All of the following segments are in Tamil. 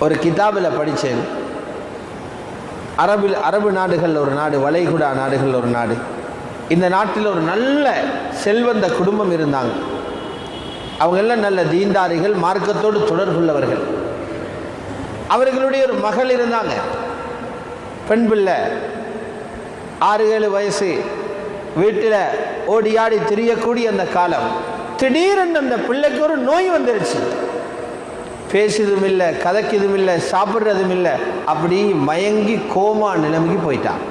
ஒரு கிதாபில் படித்தேன். அரபில் அரபு நாடுகள் ஒரு நாடு வளைகுடா நாடுகள் ஒரு நாடு. இந்த நாட்டில் ஒரு நல்ல செல்வந்த குடும்பம் இருந்தாங்க. அவங்க எல்லாம் நல்ல தீண்டாரிகள் மார்க்கத்தோடு தொடர்புள்ளவர்கள். அவர்களுடைய ஒரு மகள் இருந்தாங்க. பெண் பிள்ளை. ஆறு ஏழு வயசு. வீட்டில் ஓடியாடி திரியக்கூடிய அந்த காலம். திடீரென்று அந்த பிள்ளைக்கு ஒரு நோய் வந்துருச்சு. பேசுறதும் இல்லை கதைக்கிறதும் இல்லை சாப்பிட்றதும் இல்லை அப்படி மயங்கி கோமா நிலைமைக்கு போயிட்டான்.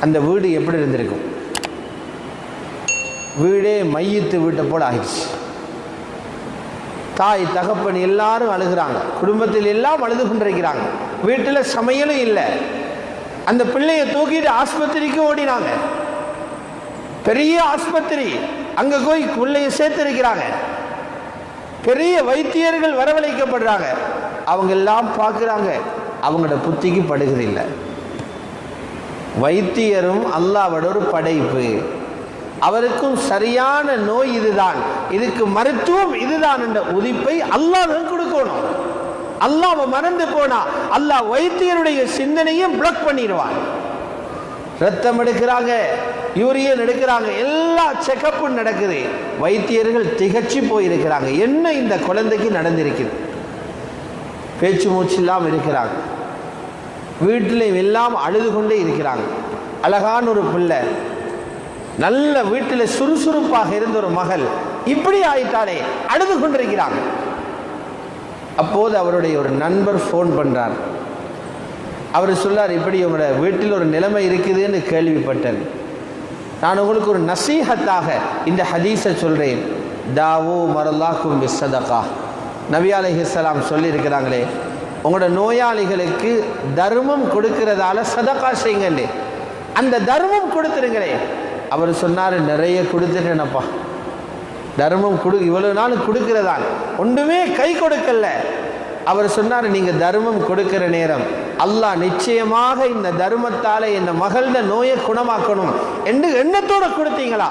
அந்த வீடு எப்படி இருந்திருக்கும்? வீடே மையத்து வீட்டை போல ஆயிடுச்சு. தாய் தகப்பன் எல்லாரும் அழுகிறாங்க. குடும்பத்தில் எல்லாம் அழுது கொண்டிருக்கிறாங்க. வீட்டில் சமையலும் இல்லை. அந்த பிள்ளையை தூக்கிட்டு ஆஸ்பத்திரிக்கு ஓடினாங்க. பெரிய ஆஸ்பத்திரி. அங்கே போய் பிள்ளையை சேர்த்திருக்கிறாங்க. பெரிய வைத்தியர்கள் வரவழைக்கப்படுறாங்க. அவங்க எல்லாம் பார்க்குறாங்க. அவங்களோட புத்திக்கு படுகிறதில்லை வைத்தியரும் அல்லாவோட ஒரு படைப்பு. அவருக்கும் சரியான நோய் இதுதான். இதுக்கு மருத்துவம் இதுதான் என்ற உதிப்பை அல்லாஹ் கொடுக்கணும். அல்லாவை மறந்து போனா அல்லாஹ் வைத்தியருடைய சிந்தனையும் பிளக் பண்ணிடுவான். ரத்தம் எடுக்கிறாங்க யூரியன் எடுக்கிறாங்க எல்லா செக்கப்பும் நடக்குது. வைத்தியர்கள் திகச்சு போயிருக்கிறாங்க. என்ன இந்த குழந்தைக்கு நடந்திருக்குது? பேச்சு மூச்சு இல்லாமல் இருக்கிறாங்க. வீட்டிலையும் எல்லாம் அழுது கொண்டே இருக்கிறாங்க. அழகான ஒரு பிள்ளை. நல்ல வீட்டில் சுறுசுறுப்பாக இருந்த ஒரு மகள். இப்படி ஆயிட்டாலே அழுது கொண்டிருக்கிறாங்க அப்போது அவருடைய ஒரு நண்பர் ஃபோன் பண்ணுறார் அவர் சொல்லார் இப்படி உங்களோட வீட்டில் ஒரு நிலைமை இருக்குதுன்னு கேள்விப்பட்டேன். நான் உங்களுக்கு ஒரு நசீகத்தாக இந்த ஹதீஸை சொல்கிறேன் தாவோ மரல்லாக்கும் விசதகா நபி அலைஹிஸ்ஸலாம் சொல்லியிருக்கிறாங்களே உங்களோட நோயாளிகளுக்கு தர்மம் கொடுக்கிறதால சதகா செய்யுங்கண்டே அந்த தர்மம் கொடுத்துருங்களே. அவர் சொன்னார் நிறைய கொடுத்துட்டேனப்பா. தர்மம் கொடு இவ்வளவு நாள் கொடுக்கிறதான் ஒன்றுமே கை கொடுக்கல. அவர் சொன்னார் நீங்கள் தர்மம் கொடுக்கிற நேரம் அல்லாஹ் நிச்சயமாக இந்த தர்மத்தால் இந்த மகள நோயை குணமாக்கணும் என்று எண்ணத்தோடு கொடுத்தீங்களா?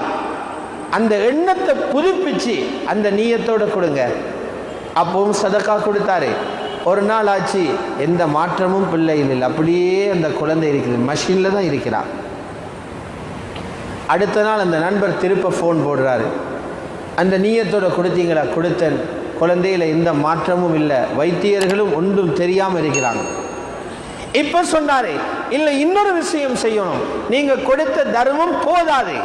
அந்த எண்ணத்தை புதுப்பிச்சு அந்த நீயத்தோடு கொடுங்க. அப்பவும் சதக்கா கொடுத்தாரு. ஒரு நாள் ஆச்சு எந்த மாற்றமும் பிள்ளையில் இல்லை அப்படியே அந்த குழந்தை இருக்குது மஷினில் தான் இருக்கிறான் அடுத்த நாள் அந்த நண்பர் திருப்ப ஃபோன் போடுறாரு. அந்த நீயத்தோட கொடுத்தீங்களா? கொடுத்தேன். குழந்தையில எந்த மாற்றமும் இல்லை. வைத்தியர்களும் ஒன்றும் தெரியாமல் இருக்கிறாங்க. இப்போ சொன்னாரு இல்லை இன்னொரு விஷயம் செய்யணும். நீங்க கொடுத்த தர்மம் போதாது.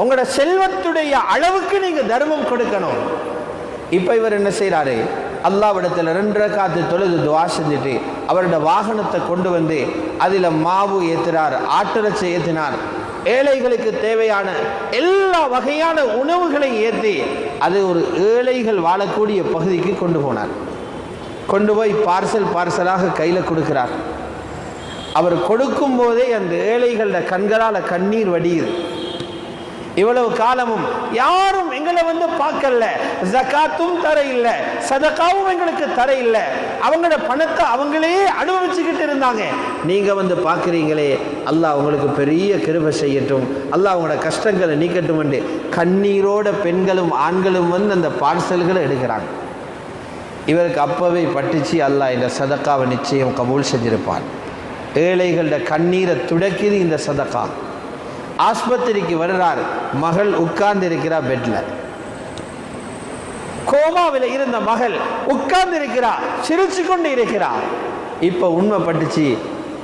உங்களோட செல்வத்துடைய அளவுக்கு நீங்க தர்மம் கொடுக்கணும். இப்போ இவர் என்ன செய்கிறாரு அல்லாவிடத்தில் ரெண்டரை காத்து தொழுது துவா செஞ்சுட்டு அவரோட வாகனத்தை கொண்டு வந்து அதில் மாவு ஏற்றுறார் ஆட்டிறச்சி ஏற்றினார் ஏழைகளுக்கு தேவையான எல்லா வகையான உணவுகளை ஏற்றி அது ஒரு ஏழைகள் வாழக்கூடிய பகுதிக்கு கொண்டு போனார். கொண்டு போய் பார்சல் பார்சலாக கையில் கொடுக்கிறார். அவர் கொடுக்கும் போதே அந்த ஏழைகளோட கண்களால் கண்ணீர் வடியுது. இவ்வளவு காலமும் யாரும் எங்களை வந்து பார்க்கல. ஜகாத்தும் தர இல்லை சதக்காவும் எங்களுக்கு தர இல்லை அவங்களோட பணத்தை அவங்களே அனுபவிச்சுக்கிட்டு இருந்தாங்க. நீங்க வந்து பார்க்குறீங்களே அல்லாஹ் உங்களுக்கு பெரிய கிருபை செய்யட்டும். அல்லாஹ் அவங்களோட கஷ்டங்களை நீக்கட்டும் என்று கண்ணீரோட பெண்களும் ஆண்களும் வந்து அந்த பார்சல்களை எடுக்கிறாங்க. இவருக்கு அப்பவே பட்டுச்சு அல்லாஹ் இந்த சதக்காவை நிச்சயம் கபூல் செஞ்சிருப்பான். ஏழைகளோட கண்ணீரை துடைக்குது இந்த சதக்கா. ஆஸ்பத்திரிக்கு வருகிறார் மகள் உட்கார்ந்து இருக்கிறா பெட்ல. கோமாவில் இருந்த மகள் உட்கார்ந்து இருக்கிறா சிரிச்சு கொண்டு இருக்கிறார் இப்போ உண்மை பட்டுச்சு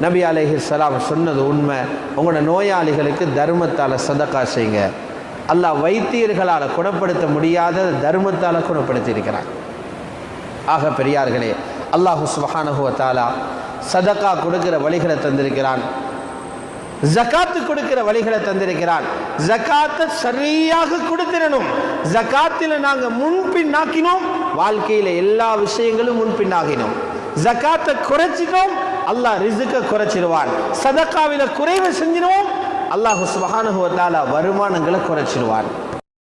நபி அலைஹி சலாம் சொன்னது உண்மை. உங்களோட நோயாளிகளுக்கு தர்மத்தால் சதக்கா செய்யுங்க. அல்லாஹ் வைத்தியர்களால் குணப்படுத்த முடியாத தர்மத்தால் குணப்படுத்தி இருக்கிறார் ஆக பெரியார்களே அல்லாஹு சுபஹானஹுவ தாலா சதக்கா கொடுக்கிற வழிகளை தந்திருக்கிறான். ஜகாத்து கொடுக்கிற வழிகளை தந்திருக்கிறான். ஜகாத்தை சரியாக கொடுத்திடணும். ஜகாத்தில் நாங்க முன்பின்னாக்கினோம். வாழ்க்கையில எல்லா விஷயங்களும் முன்பின்னாகினோம். ஜகாத்தை குறைச்சிட்டோம். அல்லாஹ் ரிசுக்க குறைச்சிடுவான் சதக்காவில குறைவை செஞ்சிடுவோம் அல்லாஹ் சுபஹானஹு வருமானங்களை குறைச்சிடுவான்